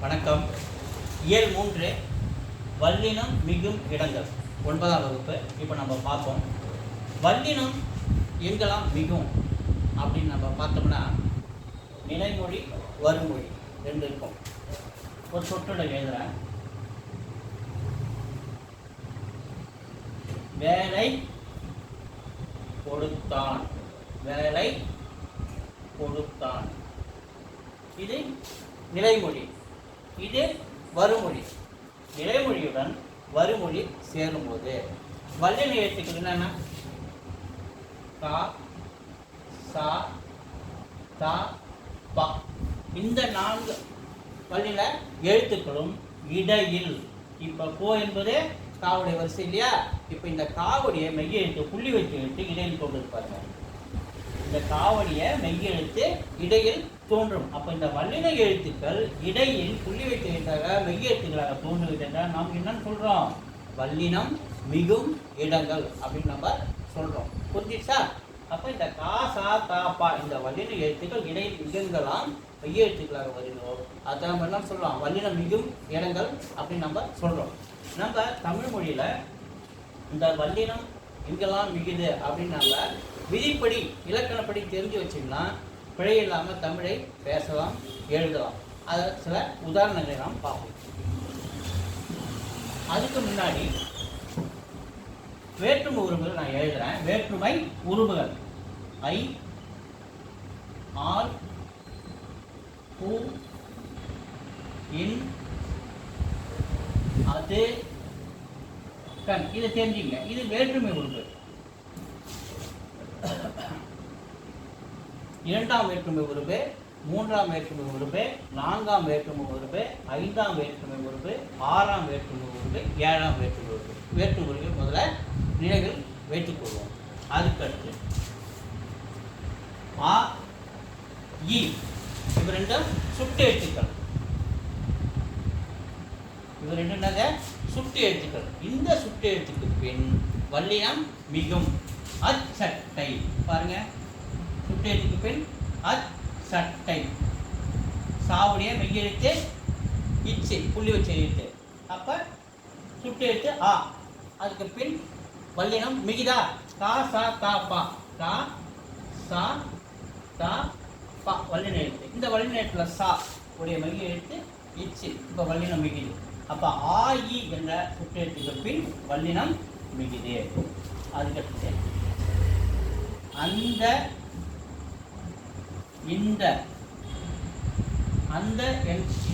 வணக்கம். இயல் மூன்று வல்லினம் மிகும் இடங்கள். ஒன்பதாம் வகுப்பு. இப்போ நம்ம பார்ப்போம். வல்லினம் எங்கெல்லாம் மிகும்? அப்படின்னு நம்ம பார்த்தோம்னா நிலைமொழி வருமொழி ரெண்டு இருக்கும். ஒரு சொற்றொடர் எழுதுகிறேன் வேலை கொடுத்தான். வேலை கொடுத்தான். இது நிலைமொழி. இது வருமொழி நிலைமொழியுடன் வருமொழி சேரும்போது வல்லின எழுத்துக்கள் என்னென்ன? கா சா தா பா. இந்த நான்கு வல்லின எழுத்துக்களும் இடையில். இப்போ கோ என்பது காவுடைய வரிசை இல்லையா? இப்போ இந்த காவுடைய மெய்ய எழுத்து புள்ளி வைத்து எழுத்து இடையில் கொண்டு இருப்பாங்க இந்த காவடிய மெய்யெழுத்து இடையில் தோன்றும். அப்போ இந்த வல்லின எழுத்துக்கள் இடையில் புள்ளி வைத்து எழுத்தாக மெய்யெழுத்துக்களாக தோன்றுகின்றன நாம் என்னன்னு சொல்கிறோம் வல்லினம் மிகும் இடங்கள் அப்படின்னு நம்ம சொல்கிறோம் புரிஞ்சிச்சா? அப்போ இந்த கா சா தா பா இந்த வல்லின எழுத்துக்கள் இடையில் மிகுங்களாம் மெய்யெழுத்துக்களாக வருகிறோம். அதை நம்ம என்ன சொல்றோம்? வல்லினம் மிகும் இடங்கள் அப்படின்னு நம்ம சொல்கிறோம் நம்ம தமிழ் மொழியில் இந்த வல்லினம் இங்கெல்லாம் மிகுது அப்படின்னு நம்ம விதிப்படி இலக்கணப்படி தெரிஞ்சு வச்சிங்கன்னா பிழை இல்லாமல் தமிழை பேசலாம் எழுதலாம். அதை சில உதாரணங்களை நாம் பார்ப்போம். அதுக்கு முன்னாடி வேற்றுமை உருவுகள் நான் எழுதுகிறேன் வேற்றுமை உருவுகள் ஐ ஆர் பூ இன் அது கண். இதை தெரிஞ்சுங்க. இது வேற்றுமை உறுப்பு இரண்டாம் வேற்றுமை உறுப்பு மூன்றாம் வேற்றுமை உறுப்பு நான்காம் வேற்றுமை உறுப்பு ஐந்தாம் வேற்றுமை உறுப்பு ஆறாம் வேற்றுமை உறுப்பு ஏழாம் வேற்றுமை உறுப்பு. வேற்றுமை உருவில் முதல்ல நிலைகள் வைத்துக் கொள்வோம். அதுக்கடுத்து ஆ இ. இவ ரெண்டும் சுட்டு எழுத்துக்கள். இவர் என்னங்க? சுட்டு எழுத்துக்கள். இந்த சுட்டு எழுத்துக்கு பின் வல்லினம் மிகும் அச்சட்டை. பாருங்க. சுட்டு பின் பின் அச்சட்டை சாவுடைய மெய்யெழுத்து இச்சு புள்ளி வச்ச எழுத்து. அப்ப சுட்டு எழுத்து ஆ. அதுக்கு பின் வல்லினம் மிகிதா. கா சா தா பா. கா சா தா பா. வல்லின எழுத்து. இந்த வல்லின எழுத்துல சா உடைய மைய எழுத்து இச்சு. இப்போ வல்லினம் மிகுது. அப்ப ஆ இ என்ற சுற்றெழுத்துக்கு பின் வல்லினம் மிகுது. அதுக்கு அந்த இந்த. அந்த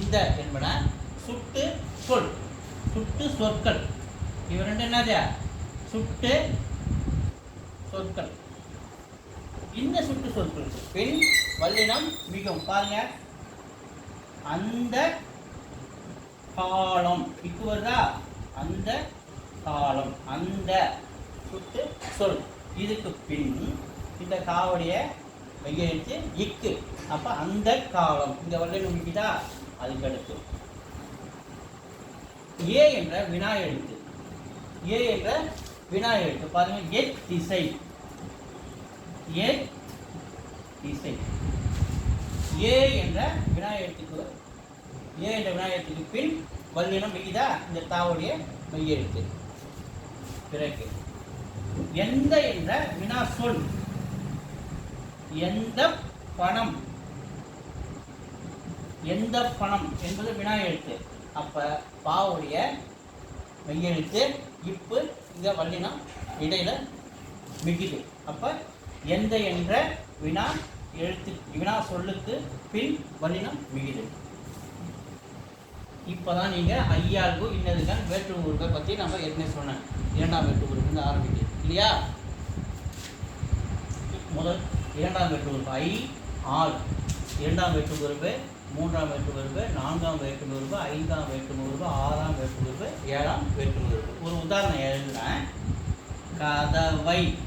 இந்த என்பன சுட்டு சொல். சுட்டு சொற்கள். இவ ரெண்டு என்னது? சுட்டு சொற்கள். இந்த சுட்டு சொற்களுக்கு பின் வல்லினம் மிகவும் பாருங்க. அந்த காலம். இப்போ வருதா? அந்த காலம். அந்த சுட்டு சொல். இதுக்கு பின் இந்த காவடியை மெய்யெழுத்து இக்கு அப்ப அந்த காலம் இந்த வல்லினம் முடிக்கிட்டா அதுக்கு அடுத்து. ஏ என்ற வினா எழுத்து. ஏ என்ற வினா எழுத்து. பாருங்க எத் திசை. ஏ திசை. ஏ என்ற வினா எழுத்துக்கு ஏ என்ற வினா எழுத்துக்கு பின் வல்லினம் மிகிதா இந்த தாவுடைய மெய்யெழுத்து. பிறகு எந்த என்ற வினா சொல் எந்த பணம்? எந்த பணம் என்பது வினா எழுத்து. அப்ப பாவுடைய மெய்யெழுத்து இப்பு இந்த வல்லினம் இடையில மிகுது அப்ப எந்த என்ற வினா எழுத்து வினா சொல்லுக்கு பின் வல்லினம் மிகுது இப்பதான் நீங்கள் ஐயாளுக்கு இன்னதுகள் வேற்று ஊர்கள் பற்றி நம்ம ஏற்கனவே சொன்னேன். இரண்டாம் வேற்று ஊருக்கு ஆரம்பிக்குது இல்லையா? முதல் இரண்டாம் வேற்று உறுப்பு ஐ ஆர் இரண்டாம் வேற்று உறுப்பு மூன்றாம் வேற்று உறுப்பு நான்காம் வேற்று உறுப்பு ஐந்தாம் வேற்று ஆறாம் வேற்று உறுப்பு ஏழாம் வேற்று ஒரு உதாரணம் எழுதுறேன். கதவை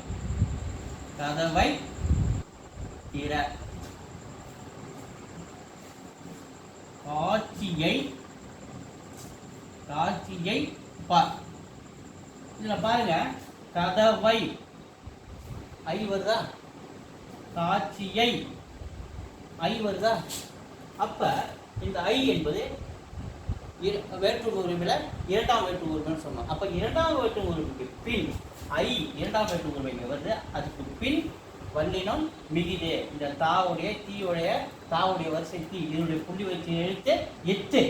கதவை திற. காட்சியை காட்சியை பார். இதில் பாருங்க. கதவை. ஐ வருதா? காட்சியை ஐ வருதா? அப்ப இந்த ஐ என்பது வேற்று உரிமையில் இரண்டாம் வேற்று உரிமைன்னு சொன்னோம் அப்போ இரண்டாம் வேற்று உரிமைக்கு பின் ஐ இரண்டாம் வேற்று உரிமை வருது. அதுக்கு பின் வல்லினம் மிகிது. இந்த தாவுடைய தீயுடைய தாவுடைய வரிசை தீ இதனுடைய புள்ளி வச்சு எழுத்து எட்டு.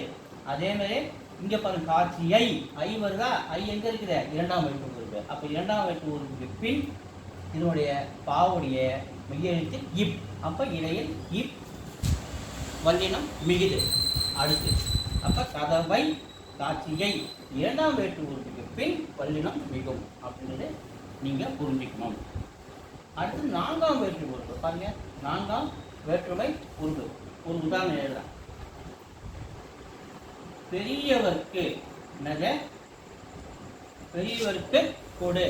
அதே மாதிரி இங்க பாருங்க காட்சி ஐ ஐ வருதா? ஐ எங்க இருக்குது? இரண்டாம் வேற்று உரிமை. அப்போ இரண்டாம் வேற்று உரிமைக்கு பின் இதனுடைய பாவுடைய மெய்யெழுத்து இப் அப்போ இடையில் இப் வல்லினம் மிகுது. அடுத்து அப்ப கதவை காட்சியை இரண்டாம் வேற்று உறுப்புக்கு பின் வல்லினம் மிகும் அப்படின்றது நீங்க புரிஞ்சுக்கணும். அடுத்து நான்காம் வேற்று உறுப்பு பாருங்க நான்காம் வேற்றுமை உருவு ஒரு உதாரணம் எழுதலாம். பெரியவர்க்கு என்னது பெரியவருக்கு கொடு.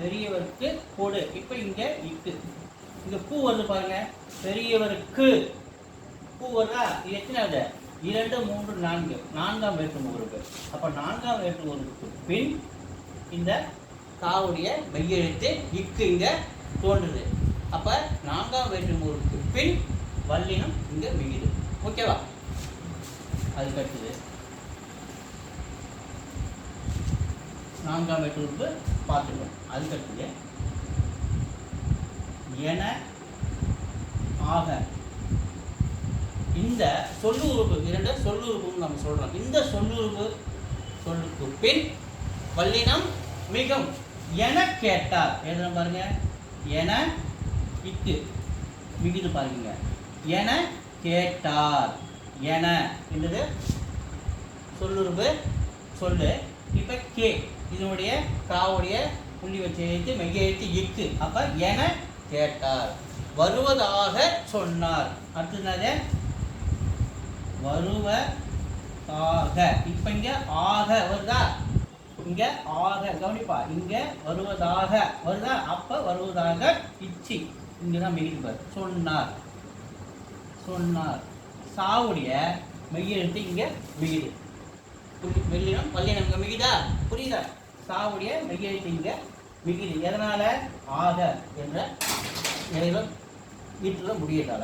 பெரியவருக்கு கொடு. இப்போ இங்கே இக்கு. இங்கே பூ வருது பாருங்க. பெரியவருக்கு பூ வருதா? இது எத்தனாவது இரண்டு மூன்று நான்கு. நான்காம் வேற்று உறுப்பு அப்போ நான்காம் வேற்று உறுப்புக்கு பின் இந்த தாவுடைய மெய்யெழுத்து இக்கு இங்கே தோன்றுது. அப்போ நான்காம் வேற்று உறுப்புக்கு பின் வல்லினம் இங்கே மிகுது ஓகேவா அது கட்டுது நான்காம் வேற்று உறுப்பு பார்த்துக்கணும். அதுக்கு என ஆக. இந்த சொல்லுறுப்பு இரண்டு சொல்லுறுப்புன்னு நம்ம சொல்கிறோம் இந்த சொல்லுறுப்பு சொல்லுக்கு பின் வல்லினம் மிகும் என கேட்டார். எழுதுறோம் பாருங்க. என இக்கு. மிகுது பாருங்க. என கேட்டார். என. என்றது சொல்லுறுப்பு சொல்லு. இப்ப கே. இதனுடைய காவுடைய புள்ளி வச்சு எழுத்து மெய்ய எழுத்து இக்கு அப்போ என கேட்டார். வருவதாக சொன்னார். அடுத்தது வருவதாக. இப்போ இங்கே ஆக வருதா? இங்கே ஆக. கவனிப்பா. இங்கே வருவதாக. வருதா? அப்போ வருவதாக இச்சி. இங்கே தான் பாரு. சொன்னார். சொன்னார். சாவுடைய மெய்யெழுத்து இங்கே மிகுது புள்ளி- வெள்ளினம் வல்லினம் இங்கே மிகுதா புரியுதா? சாவுடைய மெய்யெழுத்து இங்கே மிகுது. எதனால்? ஆக என்ற நிலையில வீட்டுல முடியதால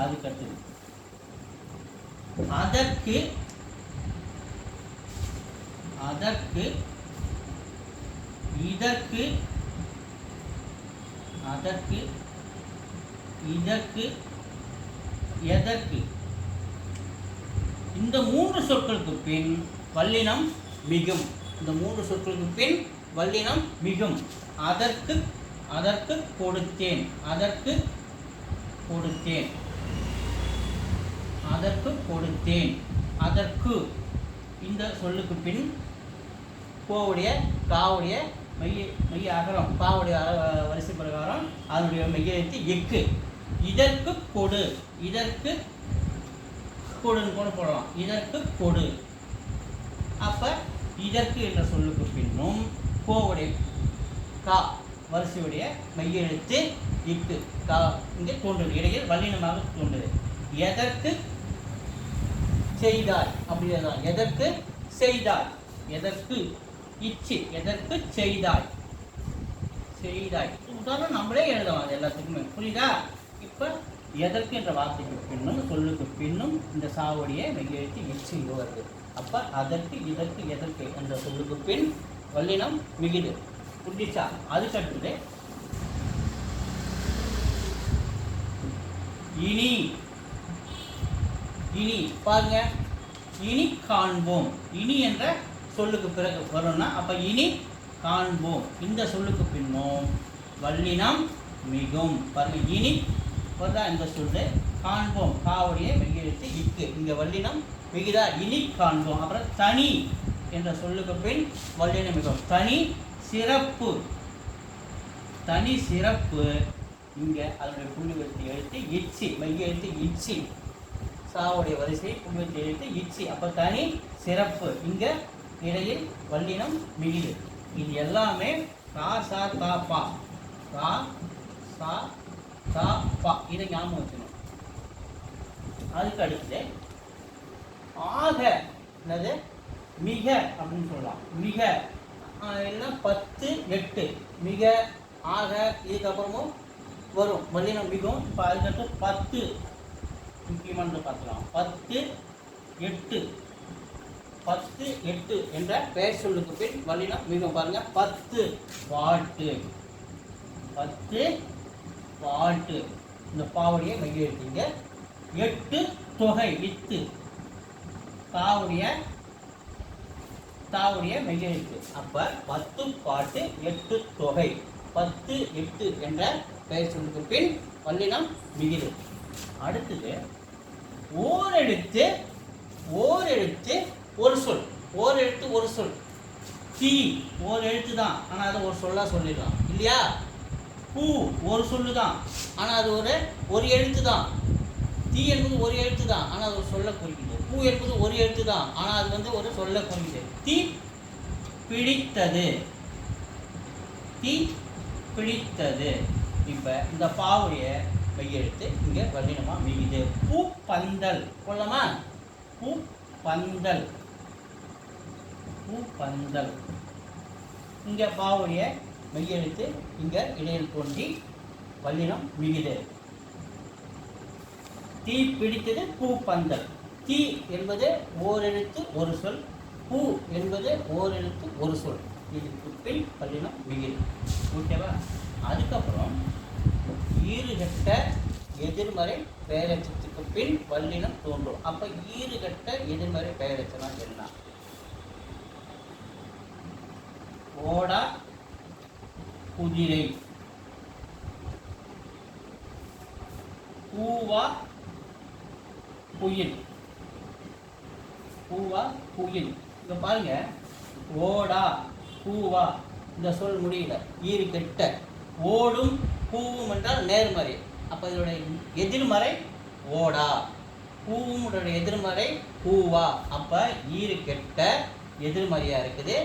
அதுக்கு அடுத்தது அதற்கு அதற்கு இதற்கு அதற்கு இதற்கு எதற்கு? இந்த மூன்று சொற்களுக்கு பின் பல்லினம் மிகும். இந்த மூன்று சொற்களுக்கு பின் வல்லினம் மிகும். அதற்கு அதற்கு கொடுத்தேன். அதற்கு கொடுத்தேன். அதற்கு கொடுத்தேன். அதற்கு. இந்த சொல்லுக்கு பின் கோவுடைய காவுடைய மைய மைய அகரம் பாவுடைய அர- வரிசை பிரகாரம் அதனுடைய மையெழுத்து எக்கு இதற்கு கொடு. இதற்கு கொடுன்னு கூட போடலாம். இதற்கு கொடு. அப்ப இதற்கு என்ற சொல்லுக்கு பின்னும் கோவுடைய கா வரிசையுடைய மையெழுத்து இட்டு கா இங்கே தோன்றுது. இடையில் வல்லினமாக தோன்றுது. எதற்கு செய்தாய்? அப்படிதான் எதற்கு செய்தாய்? எதற்கு? இச்சு. எதற்கு செய்தாய்? செய்தாய். உதாரணம் நம்மளே எழுதலாம் அது எல்லாத்துக்குமே. புரியுதா? இப்போ எதற்கு என்ற வார்த்தைக்கு பின்னும் சொல்லுக்கு பின்னும் இந்த சாவுடைய மெய்யெழுத்து இச்சு வருது. அப்ப அதற்கு இதற்கு எதற்கு என்ற சொல்லுக்கு பின் வல்லினம் மிகுது. புரிஞ்சிச்சா? அதுக்கு அடுத்தது இனி இனி பாருங்க. இனி காண்போம். இனி என்ற சொல்லுக்கு பிறகு வரும்னா அப்ப இனி காண்போம். இந்த சொல்லுக்கு பின்னும் வல்லினம் மிகும். பாருங்க இனி வருதா இந்த சொல்லு? காண்போம். காவுடைய மெய்யெழுத்து இக்கு. இங்க வல்லினம் மிகுதா இனி காண்போம். அப்புறம் தனி என்ற சொல்லுக்கு பின் வல்லினம் தனி சிறப்பு. தனி சிறப்பு. இங்கே அதனுடைய புள்ளி எழுத்து இச்சி. மைய எழுத்து இச்சி. சாவுடைய வரிசை புள்ளி எழுத்து இச்சி. அப்போ தனி சிறப்பு. இங்கே இடையில் வல்லினம் மிகிது. இது எல்லாமே கா சா தா பா. கா சா தா பா. இதை ஞாபகம் வச்சுக்கணும். அதுக்கு அடுத்து ஆக என்னது? மிக அப்படின்னு சொல்லலாம். மிக என்ன இல்லைன்னா பத்து எட்டு. மிக ஆக இதுக்கப்புறமும் வரும். வல்லினம் மிகவும் இப்போ அதுக்கடுத்து பத்து. முக்கியமானது பார்க்கலாம் பத்து எட்டு. பத்து எட்டு என்ற பெயர் சொல்லுக்கு பின் வல்லினம் மிக பாருங்க. பத்து பாட்டு பத்து பாட்டு இந்த பாவடியை மைய எடுத்தீங்க எட்டு தொகை வித்து. தாவுடைய தாவுடைய மெய்யெழுத்து. அப்போ பத்து பாட்டு எட்டு தொகை. பத்து எட்டு என்ற பெயர் சொல்லுக்கு பின் பள்ளினம் மிகிது அடுத்தது ஓரெழுத்து ஓரெழுத்து ஒரு சொல். ஓர் எழுத்து ஒரு சொல். தீ ஒரு எழுத்து தான் ஆனால் அதை ஒரு சொல்லாக சொல்லிடலாம். இல்லையா? பூ ஒரு சொல்லு தான் ஆனால் அது ஒரு ஒரு எழுத்து தான் தீ என்பது ஒரு எழுத்து தான் ஆனால் அது ஒரு சொல்ல குறிக்குது. பூ என்பது ஒரு எழுத்து தான் ஆனால் அது வந்து ஒரு சொல்ல குறிக்குது தீ பிடித்தது. தீ பிடித்தது. இப்போ இந்த பாவுடைய கையெழுத்து இங்கே வல்லினமாக மிகுது. பூ பந்தல். கொள்ளமா? பூ பந்தல். பூ பந்தல். இங்கே பாவுடைய மெய்யெழுத்து இங்கே இடையில் தோன்றி வல்லினம் மிகுது. தீ பிடித்தது பூ பந்தல். தீ என்பது ஓரெழுத்து ஒரு சொல். பூ என்பது ஓரெழுத்து ஒரு சொல். இது பின் பல்லினம் மிகுது ஓகேவா அதுக்கப்புறம் ஈறுகட்ட எதிர்மறை பெயரச்சத்துக்கு பின் வல்லினம் தோன்றும். அப்ப ஈறுகட்ட எதிர்மறை பெயரச்சனா என்ன? ஓடா குதிரை. பூவா புயல். பூவா குயில் இங்கே பாருங்க. ஓடா பூவா. இந்த சொல் முடியல. ஈறு கெட்ட. ஓடும் பூவும் என்றால் நேர்மறை. அப்போ இதனுடைய எதிர்மறை ஓடா. பூவும் எதிர்மறை பூவா. அப்போ ஈறு கெட்ட எதிர்மறையாக இருக்குது.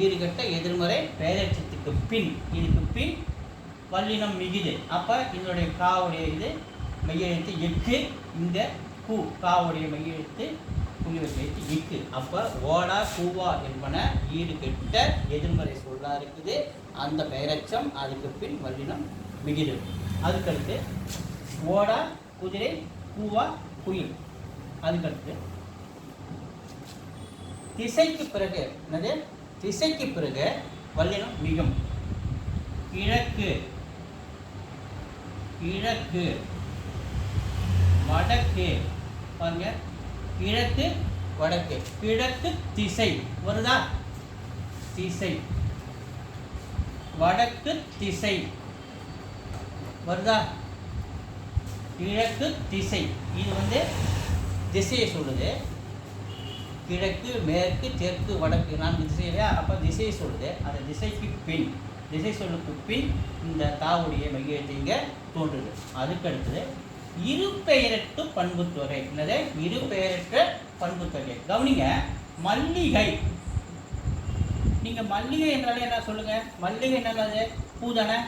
ஈறு கெட்ட எதிர்மறை பெயரட்சத்துக்கு பின். இதுக்கு பின் வல்லினம் மிகுது. அப்போ இதனுடைய காவுடைய இது மெய்யெழுத்து எக்கு இந்த பூ காவுடைய மெய்யெழுத்து புள்ளி வச்ச இக்கு அப்போ ஓடா பூவா என்பன ஈடு கெட்ட எதிர்மறை சொல்லா இருக்குது. அந்த பெயரச்சம் அதுக்கு பின் வல்லினம் மிகுது அதுக்கடுத்து ஓடா குதிரை பூவா குயில். அதுக்கடுத்து திசைக்கு பிறகு என்னது? திசைக்கு பிறகு வல்லினம் மிகும். கிழக்கு கிழக்கு வடக்கு பாருங்க கிழக்கு வடக்கு. கிழக்கு திசை. வருதா? திசை. வடக்கு திசை. வருதா? கிழக்கு திசை. இது வந்து திசையை சொல்லுது. கிழக்கு மேற்கு தெற்கு வடக்கு. நான்கு திசை இல்லையா? அப்போ திசையை சொல்லுது. அந்த திசைக்கு பின். திசை சொல்லுக்கு பின் இந்த தாவுடைய மையத்தை இங்கே தோன்றுது. அதுக்கடுத்தது இரு பண்பு தொகை என்னது? இரு பெயரற்ற பண்புத்தொகை கவனிங்க மல்லிகை. நீங்க மல்லிகை என்றாலே என்ன? சொல்லுங்க. மல்லிகை என்னது பூதானே.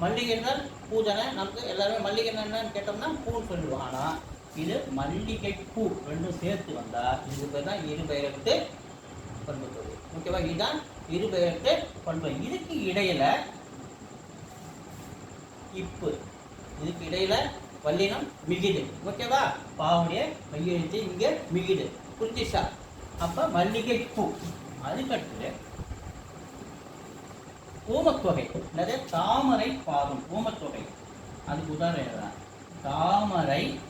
மல்லிகை என்றால் பூதானே. நமக்கு எல்லாருமே மல்லிகை என்னன்னு கேட்டோம்னா பூன்னு சொல்லுவோம். ஆனால் இது மல்லிகை பூ ரெண்டும் சேர்த்து வந்தா இது பேர் தான் இரு பண்பு தொகை ஓகேவா? இதுதான் இரு பெயரற்று பண்பு. இதுக்கு இடையில இப்பு. இதுக்கு இடையில வல்லினம் மிகுது. ஓகேவா? பாவுடைய மையெழுத்து இங்கே மிகுது. புரிஞ்சிச்சா? அப்போ மல்லிகை பூ. அதுக்கடுத்து ஊமத்தொகை அல்லது தாமரை பாகம். ஊமத்தொகை அதுக்கு உதாரணம் தாமரை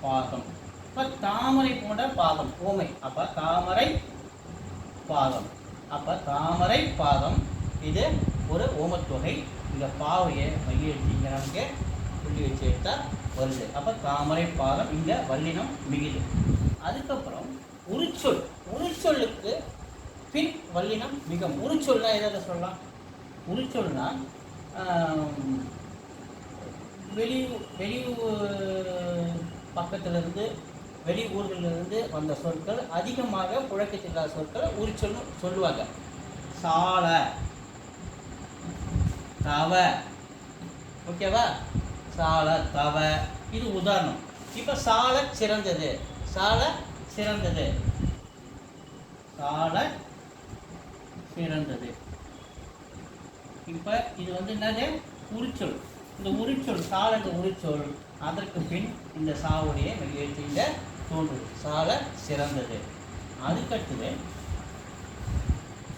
பாகம். இப்போ தாமரை போன்ற பாகம். ஓமை. அப்போ தாமரை பாகம். அப்போ தாமரை பாகம். இது ஒரு ஓமத்தொகை. இந்த பாவையை மையெழுத்து இங்கே நமக்கு புள்ளி வச்சு எடுத்தால் வருது. அப்போ தாமரை பாதம் இங்கே வல்லினம் மிகுது. அதுக்கப்புறம் உரிச்சொல். உரிச்சொல்லுக்கு பின் வல்லினம் மிகும். உரிச்சொல்னா எதை சொல்லலாம்? உரிச்சொல்னா வெளி வெளி பக்கத்திலிருந்து வெளி ஊர்களிலிருந்து வந்த சொற்கள் அதிகமாக புழக்கத்தில் இல்லாத சொற்களை உரிச்சொல்னு சொல்லுவாங்க. சாலை தவ. ஓகேவா? சால தவ. இது உதாரணம். இப்போ சால சிறந்தது. சால சிறந்தது. சால சிறந்தது. இப்போ இது வந்து என்னது? உரிச்சொல். இந்த உரிச்சொல் சாலங்க உரிச்சொல். அதற்கு பின் இந்த சாவுடைய எழுத்து தோன்றும் சால சிறந்தது. அதுக்கடுத்தது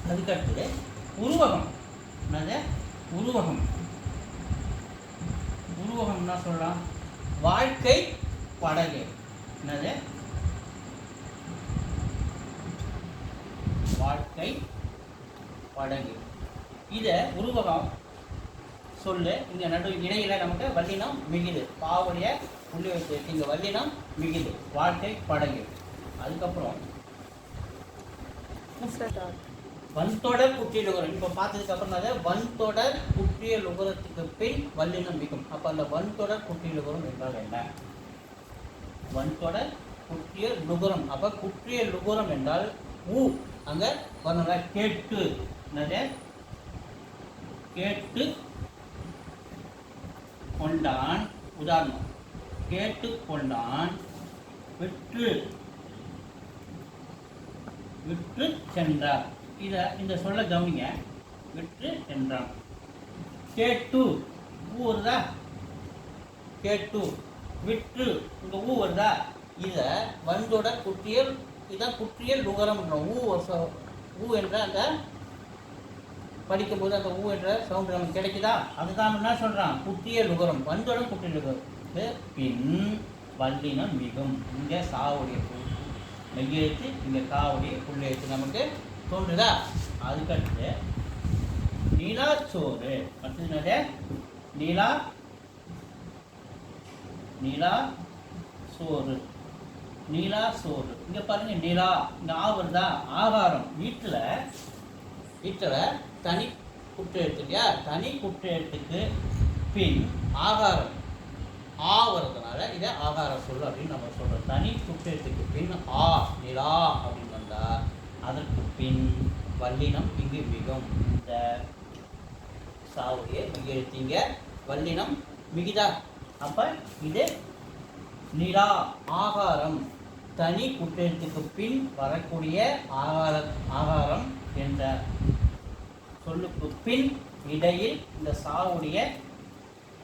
அதுக்கடுத்தது உருவகம். என்னது? உருவகம். உருவகம் என்ன சொல்லலாம் வாழ்க்கை படகு. என்னது? வாழ்க்கை படகு. இதை உருவகம் சொல்லு. இங்கே நடு இடையில நமக்கு வல்லினம் மிகுது. பாவுடைய புள்ளி வைத்து. இங்க வல்லினம் மிகுது. வாழ்க்கை படகு. அதுக்கப்புறம் வன்தொடர் குற்றியல் உகரம் இப்போ பார்த்ததுக்கு அப்புறம் தான் வன்தொடர் குற்றியல் உகரத்துக்கு பின் வல்லினம் மிகும் அப்போ அந்த வன்தொடர் குற்றியல் உகரம் என்றால் என்ன? வன்தொடர் குற்றிய நுகரம் அப்போ குற்றிய நுகரம் என்றால் ஊ அங்கே வரணுங்க கேட்டு. என்னது? கேட்டு கொண்டான் உதாரணம். கேட்டு கொண்டான் விற்று. விற்று சென்றார். இதை இந்த சொல்ல கவனிங்க. விற்று கே கேட்டு ஊ வருதா? கேட்டு விற்று இந்த ஊ வருதா? இதை வந்தோட குற்றியல் இதான் குற்றியல் நுகரம் ஊ ஊ என்ற அந்த படிக்கும்போது அந்த ஊ என்ற சவுண்ட் நமக்கு கிடைக்குதா? அதுதான் என்ன சொல்கிறான் குற்றிய நுகரம் வந்தோட குற்றிய நுகரம் பின் வல்லினம் மிகும். இங்கே சாவுடைய மெய்யெழுத்து இங்கே காவுடைய புள்ளெழுத்து நமக்கு தோன்றுதா? அதுக்கடுத்து நிலாச்சோறு. அடுத்தது என்னது? நிலா நிலா சோறு நீலா சோறு இங்கே பாருங்க நிலா. இந்த ஆ வருதா? ஆகாரம். வீட்டில் வீட்டில் தனி குற்ற இல்லையா தனி குற்றெழுத்துக்கு பின் ஆகாரம். ஆ வர்றதுனால இதை ஆகார சொல் அப்படின்னு நம்ம சொல்கிறோம் தனி குற்றெழுத்துக்கு பின் ஆ நிலா அப்படின்னு வந்தால் அதற்கு பின் வல்லினம் இங்கு மிகும். இந்த சாவுடைய மிகெழுத்தீங்க வல்லினம் மிகுதா. அப்போ இது நிலா ஆகாரம் தனி குற்றெழுத்துக்கு பின் வரக்கூடிய ஆகார ஆகாரம் என்ற சொல்லுக்கு பின் இடையில் இந்த சாவுடைய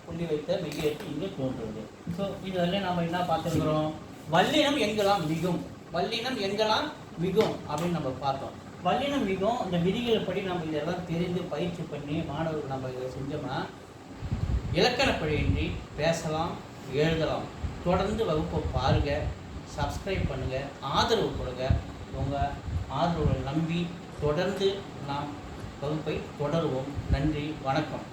புள்ளி வைத்த மெய்யெழுத்து இங்கு தோன்றுவது ஸோ இதுவரை நம்ம என்ன பார்த்துருக்குறோம்? வல்லினம் எங்கெல்லாம் மிகும்? வல்லினம் எங்கெல்லாம் மிகும் அப்படின்னு நம்ம பார்த்தோம். வல்லினம் மிகும் இந்த விதிகளை படி நம்ம இதெல்லாம் தெரிந்து பயிற்சி பண்ணி மாணவர்கள் நம்ம இதை செஞ்சோம்னா இலக்கணப்படியின்றி பேசலாம் எழுதலாம். தொடர்ந்து வகுப்பை பாருங்கள் சப்ஸ்கிரைப் பண்ணுங்கள் ஆதரவு கொடுங்க. உங்கள் ஆதரவை நம்பி தொடர்ந்து நாம் வகுப்பை தொடருவோம். நன்றி வணக்கம்.